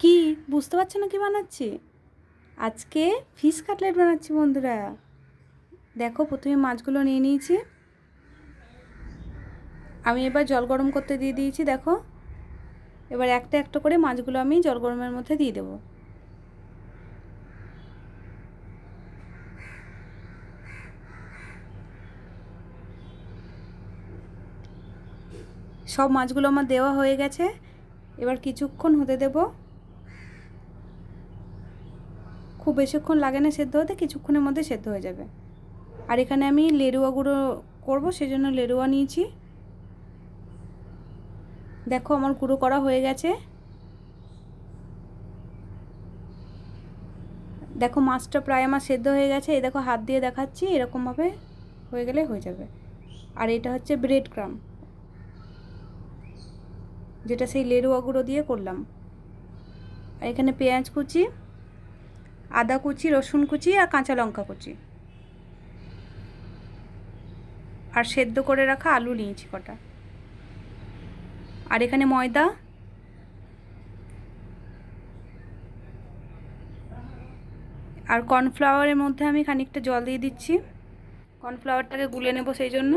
কি? বুঝতে পারছ না কি বানাচ্ছি? আজকে ফিশ কাটলেট বানাচ্ছি বন্ধুরা। দেখো, প্রথমে মাছগুলো নিয়ে নিয়েছি। আমি এবার জল গরম করতে দিয়ে দিয়েছি, দেখো। এবার একটা একটা করে মাছগুলো আমি জল গরমের মধ্যে দিয়ে দেবো। সব মাছগুলো আমার দেওয়া হয়ে গেছে। এবার কিছুক্ষণ হতে দেব। খুব বেশিক্ষণ লাগে না সেদ্ধ হতে, কিছুক্ষণের মধ্যে সেদ্ধ হয়ে যাবে। আর এখানে আমি লেরুয়া গুঁড়ো করব, সেজন্য লেরুয়া নিয়েছি। দেখো আমার গুঁড়ো করা হয়ে গেছে। দেখো মাছটা প্রায় আমার সেদ্ধ হয়ে গেছে। এই দেখো হাত দিয়ে দেখাচ্ছি, এরকমভাবে হয়ে গেলে হয়ে যাবে। আর এটা হচ্ছে ব্রেড ক্রাম যেটা সেই লেরুয়া গুঁড়ো দিয়ে করলাম। আর এখানে পেঁয়াজ কুচি আদা কুচি, রসুন কুচি আর কাঁচা লঙ্কা কুচি। আর সেদ্ধ করে রাখা আলু নিয়েছি কটা। আর এখানে ময়দা। আর কর্নফ্লাওয়ারের মধ্যে আমি খানিকটা জল দিয়ে দিচ্ছি। কর্নফ্লাওয়ারটাকে গুলে নেব সেই জন্য।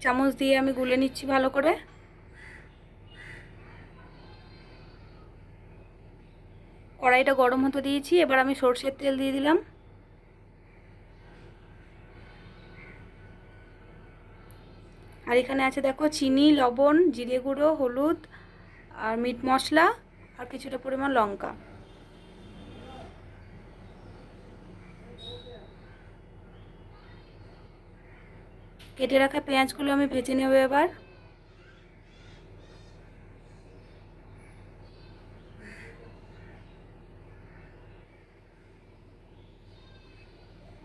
চামচ দিয়ে আমি গুলে নিচ্ছি ভালো করে। কড়াইটা গরম হতে দিয়েছি, এবার আমি সর্ষের তেল দিয়ে দিলাম। আর এখানে আছে দেখো চিনি, লবণ, জিরে গুঁড়ো, হলুদ আর মিট মশলা আর কিছুটা পরিমাণ লঙ্কা। কেটে রাখা পেঁয়াজগুলো আমি ভেজে নেব এবার।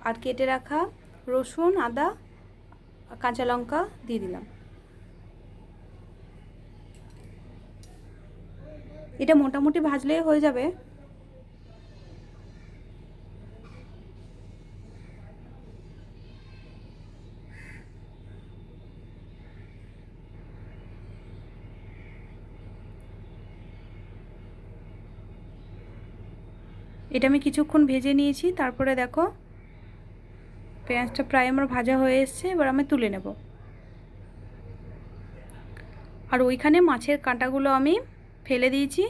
আর কেটে রাখা রসুন, আদা, কাঁচা লঙ্কা দিয়ে দিলাম। এটা মোটামুটি ভাজলেই হয়ে যাবে। এটা আমি কিছুক্ষণ ভেজে নিয়েছি, তারপরে দেখো পেঁয়াজটা প্রায় আমার ভাজা হয়ে এসছে, এবার আমি তুলে নেব। আর ওইখানে মাছের কাঁটাগুলো আমি ফেলে দিয়েছি,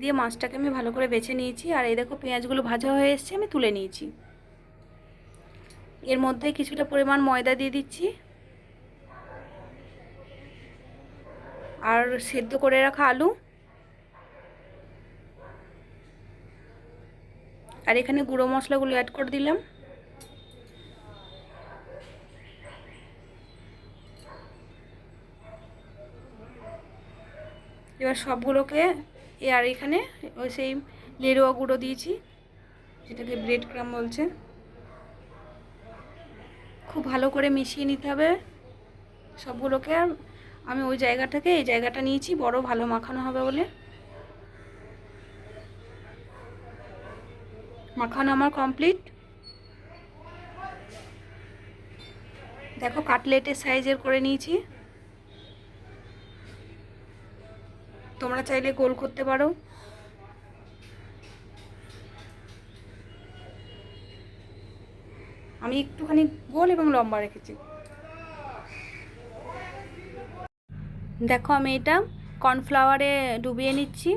দিয়ে মাছটাকে আমি ভালো করে বেছে নিয়েছি। আর এই দেখো পেঁয়াজগুলো ভাজা হয়ে এসছে, আমি তুলে নিয়েছি। এর মধ্যে কিছুটা পরিমাণ ময়দা দিয়ে দিচ্ছি। আর সেদ্ধ করে রাখা আলু। আর এখানে গুঁড়ো মশলাগুলো অ্যাড করে দিলাম। এবার সবগুলোকে আর এখানে ওই সেই লেরোয়া গুঁড়ো দিয়েছি, যেটাকে ব্রেড ক্রাম বলছে। খুব ভালো করে মিশিয়ে নিতে হবে সবগুলোকে, আর আমি ওই জায়গাটাকে, এই জায়গাটা নিয়েছি, বড় ভালো মাখানো হবে বলে। মাখানো আমার কমপ্লিট দেখো, কাটলেটের সাইজের করে নিয়েছি। তোমরা চাইলে গোল করতে পারো। আমি একটুখানি গোল এবং লম্বা রেখেছি। দেখো আমি এটা কর্নফ্লাওয়ারে ডুবিয়ে নিচ্ছি।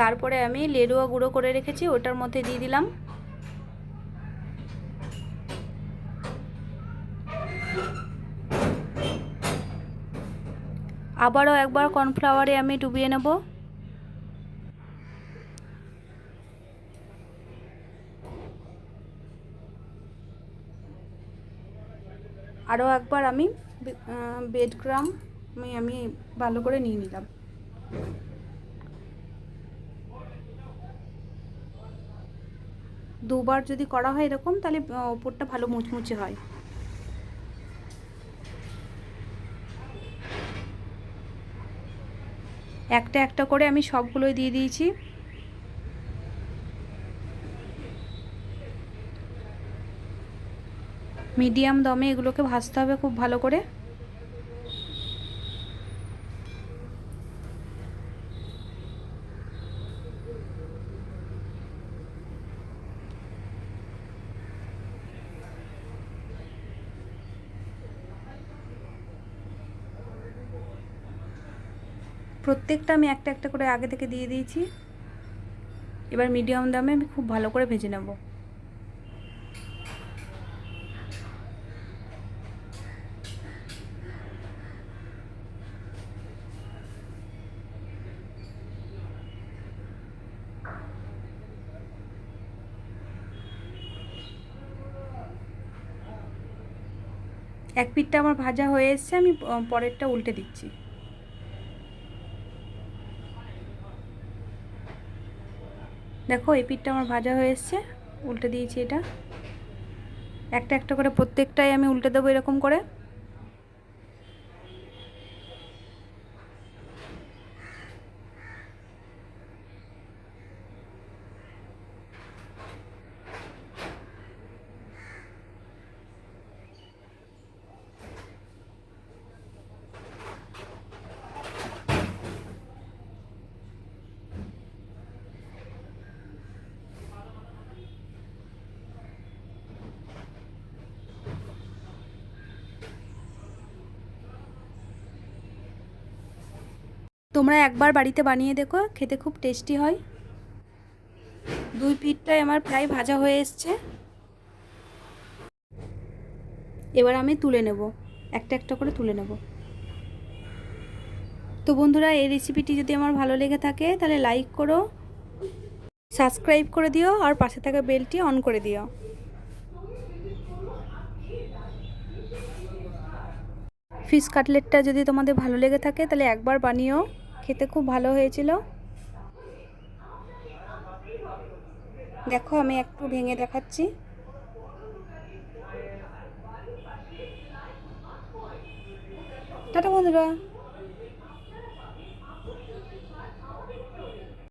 তারপরে আমি লেরুয়া গুঁড়ো করে রেখেছি, ওটার মধ্যে দিয়ে দিলাম। আবারও একবার কর্নফ্লাওয়ারে আমি ডুবিয়ে নেব। আরও একবার আমি বেড গ্রাম আমি আমি ভালো করে নিয়ে নিলাম। দুবার যদি করা হয় এরকম, তাহলে ওপরটা ভালো মুচমুচে হয়। একটা একটা করে আমি সবগুলোই দিয়ে দিয়েছি। মিডিয়াম দমে এগুলোকে ভাজতে হবে খুব ভালো করে। প্রত্যেকটা আমি একটা একটা করে আগে থেকে দিয়ে দিয়েছি। এবার মিডিয়াম দামে আমি খুব ভালো করে ভেজে নেব। এক পিঠটা আমার ভাজা হয়ে এসছে, আমি পরেরটা উল্টে দিচ্ছি। দেখো, এই পিঠটা আমার ভাজা হয়ে এসছে। উল্টে দিয়েছি এটা। একটা একটা করে প্রত্যেকটাই আমি উল্টে দেবো এরকম করে। তোমরা একবার বাড়িতে বানিয়ে দেখো, খেতে খুব টেস্টি হয়। দুই পিঠটাই আমার প্রায় ভাজা হয়ে এসছে। এবার আমি তুলে নেব, একটা একটা করে তুলে নেব। তো বন্ধুরা, এই রেসিপিটি যদি আমার ভালো লেগে থাকে, তাহলে লাইক করো সাবস্ক্রাইব করে দিও, আর পাশে থাকা বেলটি অন করে দিও। ফিশ কাটলেটটা যদি তোমাদের ভালো লেগে থাকে, তাহলে একবার বানিও। খেতে খুব ভালো হয়েছিল। দেখো আমি একটু ভেঙে দেখাচ্ছি। টাটা বন্ধুরা।